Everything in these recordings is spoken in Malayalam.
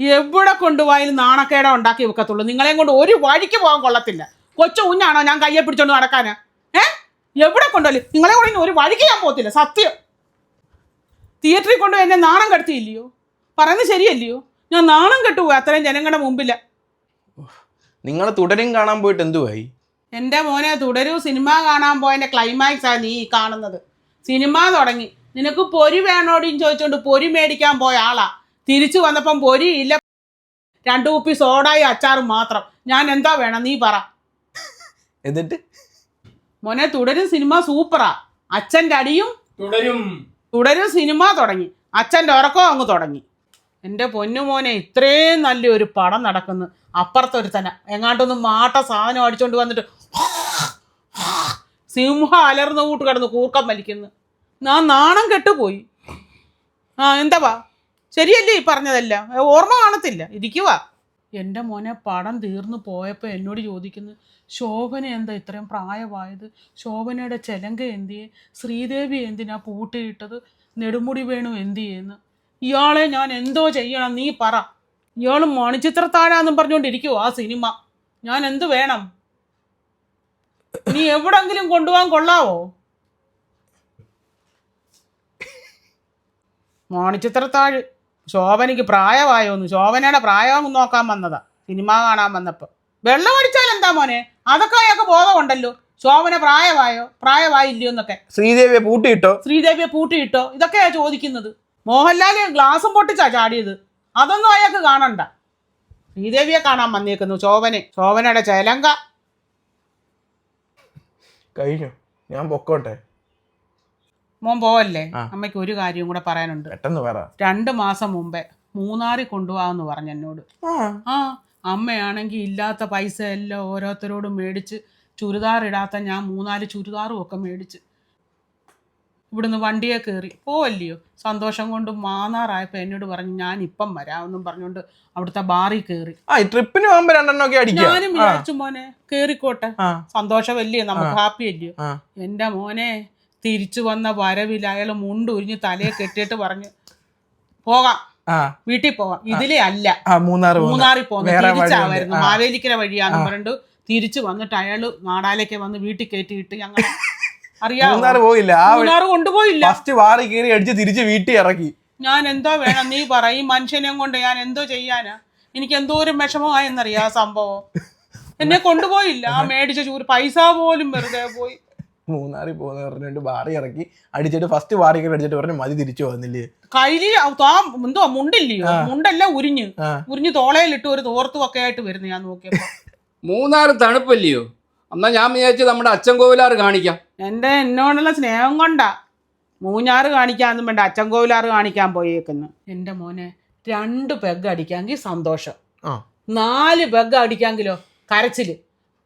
എവിടെ കൊണ്ടുപോയാലും നാണക്കേട ഉണ്ടാക്കി വെക്കത്തുള്ളൂ. നിങ്ങളെയും കൊണ്ട് ഒരു വഴിക്ക് പോകാൻ കൊള്ളത്തില്ല. കൊച്ചു കുഞ്ഞാണോ ഞാൻ കയ്യെ പിടിച്ചോണ്ട് നടക്കാന്? ഏ? എവിടെ കൊണ്ടുപോലും നിങ്ങളെ കൊണ്ട് ഒരു വഴിക്ക് ഞാൻ പോകത്തില്ല. സത്യം. തിയേറ്ററിൽ കൊണ്ടുപോയി എന്നെ നാണം കെടുത്തിയില്ലയോ? പറയുന്നത് ശരിയല്ലയോ? ഞാൻ നാണം കെട്ടുപോയി അത്രയും ജനങ്ങളുടെ മുമ്പില്ല നിങ്ങൾ തുടരും കാണാൻ പോയിട്ട് എന്തുവായി? എന്റെ മോനെ തുടരൂ. സിനിമ കാണാൻ പോയതിന്റെ ക്ലൈമാക്സ് ആ നീ കാണുന്നത്. സിനിമ തുടങ്ങി. നിനക്ക് പൊരി വേണോടിയും ചോദിച്ചോണ്ട് പൊരി മേടിക്കാൻ പോയ ആളാ. തിരിച്ചു വന്നപ്പം പൊരി ഇല്ല. രണ്ടു കുപ്പി സോഡായി അച്ചാറും മാത്രം. ഞാൻ എന്താ വേണം? നീ പറ. എന്നിട്ട്? മോനെ തുടരും സിനിമ സൂപ്പറാ. അച്ഛന്റെ അടിയും തുടരും. തുടരും സിനിമ തുടങ്ങി. അച്ഛന്റെ ഉറക്കം അങ്ങ് തുടങ്ങി. എന്റെ പൊന്നു മോനെ ഇത്രയും നല്ലൊരു പടം നടക്കുന്നു. അപ്പുറത്തൊരു തന്നെ എങ്ങാണ്ടൊന്ന് മാട്ട സാധനം അടിച്ചോണ്ട് വന്നിട്ട് സിംഹ അലർന്ന് കൂട്ട് കിടന്ന് കൂർക്കം വലിക്കുന്നു. നാ നാണം കെട്ടുപോയി. ആ എന്താ ശരിയല്ലേ ഈ പറഞ്ഞതെല്ലാം? ഓർമ്മ കാണത്തില്ല. ഇരിക്കുക എന്റെ മോനെ പടം തീർന്നു പോയപ്പോൾ എന്നോട് ചോദിക്കുന്നു ശോഭന എന്താ ഇത്രയും പ്രായമായത്? ശോഭനയുടെ ചെലങ്ക എന്തിയെ? ശ്രീദേവി എന്തിനാ പൂട്ടിയിട്ടത്? നെടുമുടി വേണു എന്ത് ചെയ്യുന്നു ഇയാളെ ഞാൻ എന്തോ ചെയ്യണം നീ പറ. ഇയാൾ മണിച്ചിത്രത്താഴാന്നും പറഞ്ഞുകൊണ്ടിരിക്കുവോ ആ സിനിമ. ഞാൻ എന്ത് വേണം? നീ എവിടെങ്കിലും കൊണ്ടുപോകാൻ കൊള്ളാവോ? മണിച്ചിത്രത്താഴ് ശോഭനയ്ക്ക് പ്രായമായോന്ന്. ശോഭനയുടെ പ്രായം നോക്കാൻ വന്നതാ. സിനിമ കാണാൻ വന്നപ്പോൾ വെള്ളം അടിച്ചാൽ എന്താ മോനെ? അതൊക്കെ അയാൾക്ക് ബോധമുണ്ടല്ലോ. ശോഭന പ്രായമായോ? പ്രായമായില്ലയോ എന്നൊക്കെ ശ്രീദേവിയെ പൂട്ടിയിട്ടോ? ശ്രീദേവിയെ പൂട്ടിയിട്ടോ? ഇതൊക്കെയാ ചോദിക്കുന്നത്. മോഹൻലാൽ ഗ്ലാസും പൊട്ടിച്ചാ ചാടിയത്. അതൊന്നും അയാൾക്ക് കാണണ്ട. ശ്രീദേവിയെ കാണാൻ വന്നേക്കുന്നു ശോഭനെ. ശോഭനയുടെ ചേലങ്ക. കഴിഞ്ഞു? ഞാൻ പൊക്കോട്ടെ. മോൻ പോവല്ലേ? അമ്മയ്ക്ക് ഒരു കാര്യം കൂടെ പറയാനുണ്ട്. പെട്ടെന്ന് പറ. രണ്ട് മാസം മുമ്പേ മൂന്നാറിൽ കൊണ്ടുപോകാമെന്ന് പറഞ്ഞു എന്നോട്. ആ. അമ്മയാണെങ്കിൽ ഇല്ലാത്ത പൈസ എല്ലാം ഓരോരുത്തരോടും മേടിച്ച് ചുരിദാർ ഇടാത്ത ഞാൻ മൂന്നാൽ ചുരിദാറും ഒക്കെ മേടിച്ച് ഇവിടുന്ന് വണ്ടിയെ കയറി. പോവല്ലയോ? സന്തോഷം കൊണ്ട് മാന്നാറായപ്പോൾ എന്നോട് പറഞ്ഞു ഞാൻ ഇപ്പം വരാമെന്നും പറഞ്ഞുകൊണ്ട് അവിടുത്തെ ബാറിൽ കയറി. ട്രിപ്പിന് പോകുമ്പോ രണ്ടെണ്ണം ഒക്കെ അടിക്കാം ഞാനും വിചാരിച്ചു മോനെ കേറിക്കോട്ടെ സന്തോഷം സന്തോഷമല്ലയോ നമുക്ക് ഹാപ്പി അല്ലയോ എന്റെ എന്റെ മോനെ തിരിച്ചു വന്ന വരവിൽ അയാൾ മുണ്ടുരിഞ്ഞ് തലയെ കെട്ടിയിട്ട് പറഞ്ഞു പോകാം. വീട്ടിൽ പോവാം ഇതിലേ അല്ല. മൂന്നാർ പോകുന്ന. മൂന്നാറിൽ പോകുന്നു. തിരിച്ചാവായിരുന്നു. മാവേലിക്കര വഴിയാന്ന് പറഞ്ഞിട്ട് തിരിച്ചു വന്നിട്ട് അയാൾ നാടാലേക്ക് വന്ന് വീട്ടിൽ കയറ്റിയിട്ട് ഞങ്ങൾ പോയില്ല. മൂന്നാറ് കൊണ്ടുപോയില്ല. ഫസ്റ്റ് വാറി കയറി അടിച്ച് തിരിച്ച് വീട്ടിൽ ഇറക്കി. ഞാൻ എന്തോ വേണം നീ പറ. ഈ മനുഷ്യനെ കൊണ്ട് ഞാൻ എന്തോ ചെയ്യാനാ? എനിക്ക് എന്തോ ഒരു വിഷമമായെന്നറിയാ ആ സംഭവം. എന്നെ കൊണ്ടുപോയില്ല. ആ മേടിച്ച ചൂര് പൈസ പോലും വെറുതെ പോയി. മൂന്നാറിൽ പോകുന്ന പറഞ്ഞിട്ട് ബാറി ഇറക്കി. അടിച്ചിട്ട് ഫസ്റ്റ് ബാറി ഒക്കെ അടിച്ചിട്ട് പറഞ്ഞു മതി തിരിച്ചു വന്നില്ലേ? കയ്യിൽ താ എന്തോ മുണ്ടില്ലയോ? മുണ്ടല്ല ഉരിഞ്ഞ്. ഉരിഞ്ഞ് തോളയിലിട്ട് ഒരു തോർത്തും ഒക്കെ ആയിട്ട് വരുന്നു ഞാൻ നോക്കിയപ്പോ. മൂന്നാർ തണുപ്പല്ലയോ? എന്നാ ഞാൻ വിചാരിച്ചു നമ്മുടെ അച്ഛൻ കോവിലാറ് കാണിക്കാം. എന്റെ എന്നോടുള്ള സ്നേഹം കൊണ്ടാ മൂഞ്ഞാറ് കാണിക്കാന്നും വേണ്ട അച്ഛൻ കോവിലാറ് കാണിക്കാൻ പോയേക്കുന്നു. എന്റെ മോനെ രണ്ട് പെഗ് അടിക്കാമെങ്കിൽ സന്തോഷം. ആ. നാല് പെഗ് അടിക്കാമെങ്കിലോ കരച്ചിൽ.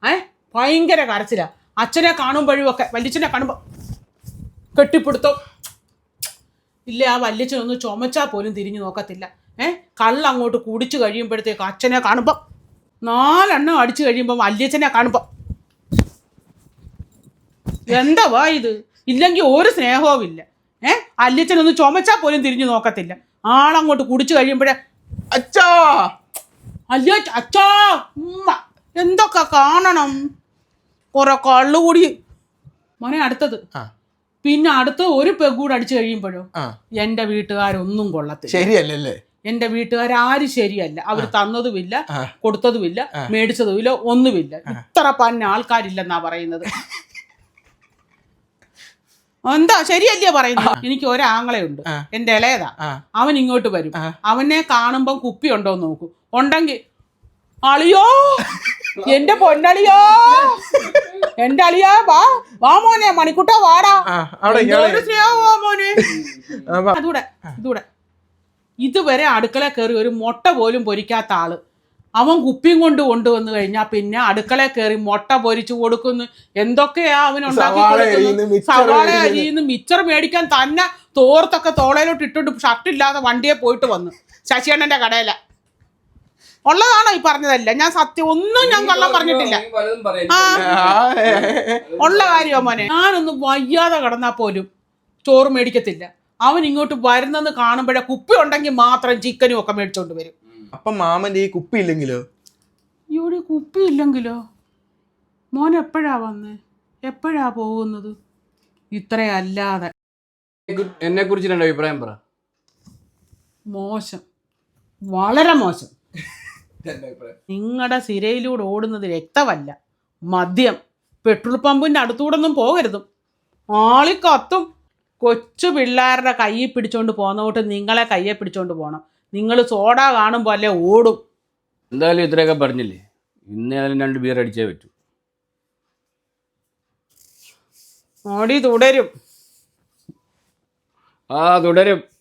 ഏ? ഭയങ്കര കരച്ചിലാ. അച്ഛനെ കാണുമ്പോഴും ഒക്കെ വല്യച്ഛനെ കാണുമ്പോൾ കെട്ടിപ്പിടുത്തം. ഇല്ല ആ വല്യച്ഛനൊന്ന് ചുമച്ചാൽ പോലും തിരിഞ്ഞു നോക്കത്തില്ല. ഏ കള്ള അങ്ങോട്ട് കുടിച്ചു കഴിയുമ്പോഴത്തേക്ക് അച്ഛനെ കാണുമ്പോൾ നാലെണ്ണം അടിച്ചു കഴിയുമ്പോൾ വല്യച്ഛനെ കാണുമ്പോൾ എന്താ വാ ഇത്? ഇല്ലെങ്കിൽ ഒരു സ്നേഹവും ഇല്ല. ഏ അല്യച്ഛനൊന്ന് ചുമച്ചാൽ പോലും തിരിഞ്ഞു നോക്കത്തില്ല. ആളങ്ങോട്ട് കുടിച്ചു കഴിയുമ്പോഴേ അച്ഛാ! അല്ല അച്ഛാ! ഉമ്മ എന്തൊക്കെ കാണണം? കുറെ കള്ളുകൂടി മോനെ അടുത്തത്. പിന്നെ അടുത്ത ഒരു പെഗൂടെ അടിച്ചു കഴിയുമ്പോഴോ? എന്റെ വീട്ടുകാരൊന്നും കൊള്ളത്തില്ല. ശരിയല്ലല്ലേ? എന്റെ വീട്ടുകാരും ശരിയല്ല. അവർ തന്നതുമില്ല. കൊടുത്തതുമില്ല മേടിച്ചതുമില്ല ഒന്നുമില്ല. ഇത്ര പന്ന ആൾക്കാരില്ലെന്നാ പറയുന്നത്. എന്താ? ശരിയല്ലേ പറയുന്നത്? എനിക്ക് ഒരാങ്ങളെ ഉണ്ട്. എന്റെ ഇളയതാ. അവൻ ഇങ്ങോട്ട് വരും. അവനെ കാണുമ്പം കുപ്പി ഉണ്ടോ നോക്കും. ഉണ്ടെങ്കിൽ അളിയോ? എന്റെ പൊന്നളിയോ? എന്റെ അളിയാ വാ വാ മോനെ മണിക്കുട്ട വാടാ. സ്നേഹമാ മോനെ. അതൂടെ ഇതൂടെ ഇതുവരെ അടുക്കള കയറി ഒരു മുട്ട പോലും പൊരിക്കാത്ത ആൾ. അവൻ കുപ്പിയും കൊണ്ട് കൊണ്ടുവന്നു കഴിഞ്ഞാ പിന്നെ അടുക്കള കയറി മുട്ട പൊരിച്ചു കൊടുക്കുന്നു. എന്തൊക്കെയാ അവൻ ഉണ്ടാക്കി സവാള കൊടുക്കുന്നത്? സവാള മേടിക്കുന്നു. മിച്ചർ മേടിക്കാൻ തന്നെ തോർത്തൊക്കെ തോളയിലോട്ട് ഇട്ടിട്ട് ഷർട്ടില്ലാതെ വണ്ടിയെ പോയിട്ട് വന്നു. ശശിയണ്ണന്റെ കടയില. ഉള്ളതാണോ ഈ പറഞ്ഞതല്ല? ഞാൻ സത്യം ഒന്നും ഞാൻ കള്ളം പറഞ്ഞിട്ടില്ല. ആ. ഉള്ള കാര്യമോ മോനെ? ഞാനൊന്ന് വയ്യാതെ കിടന്നാ പോലും ചോറ് മേടിക്കത്തില്ല. അവൻ ഇങ്ങോട്ട് വരുന്നെന്ന് കാണുമ്പോഴേ കുപ്പി ഉണ്ടെങ്കിൽ മാത്രം ചിക്കനും ഒക്കെ മേടിച്ചോണ്ട് വരും. അപ്പൊ മാമന്റെ ഈ കുപ്പി ഇല്ലെങ്കിലോ? ഇവിടെ കുപ്പി ഇല്ലെങ്കിലോ? മോൻ എപ്പോഴാ വന്നേ? എപ്പോഴാ പോകുന്നത്? ഇത്രയല്ലാതെ എന്നെ കുറിച്ച് രണ്ട് അഭിപ്രായം പറ. മോശം. വളരെ മോശം. നിങ്ങളുടെ സിരയിലൂടെ ഓടുന്നത് രക്തമല്ല. മദ്യം. പെട്രോൾ പമ്പിന്റെ അടുത്തൂടൊന്നും പോകരുതും. ആളി കത്തും. കൊച്ചു പിള്ളേരുടെ കയ്യിൽ പിടിച്ചോണ്ട് പോകുന്നോട്ട് നിങ്ങളെ കയ്യെ പിടിച്ചോണ്ട് പോകണം നിങ്ങൾ സോഡ കാണുമ്പോൾ അല്ലേ ഓടും. എന്തായാലും ഇത്രയൊക്കെ പറഞ്ഞില്ലേ? ഇന്ന് ഏതായാലും രണ്ട് ബിയർ അടിച്ചേ പറ്റൂ. ഓടി തുടരും. ആ തുടരും.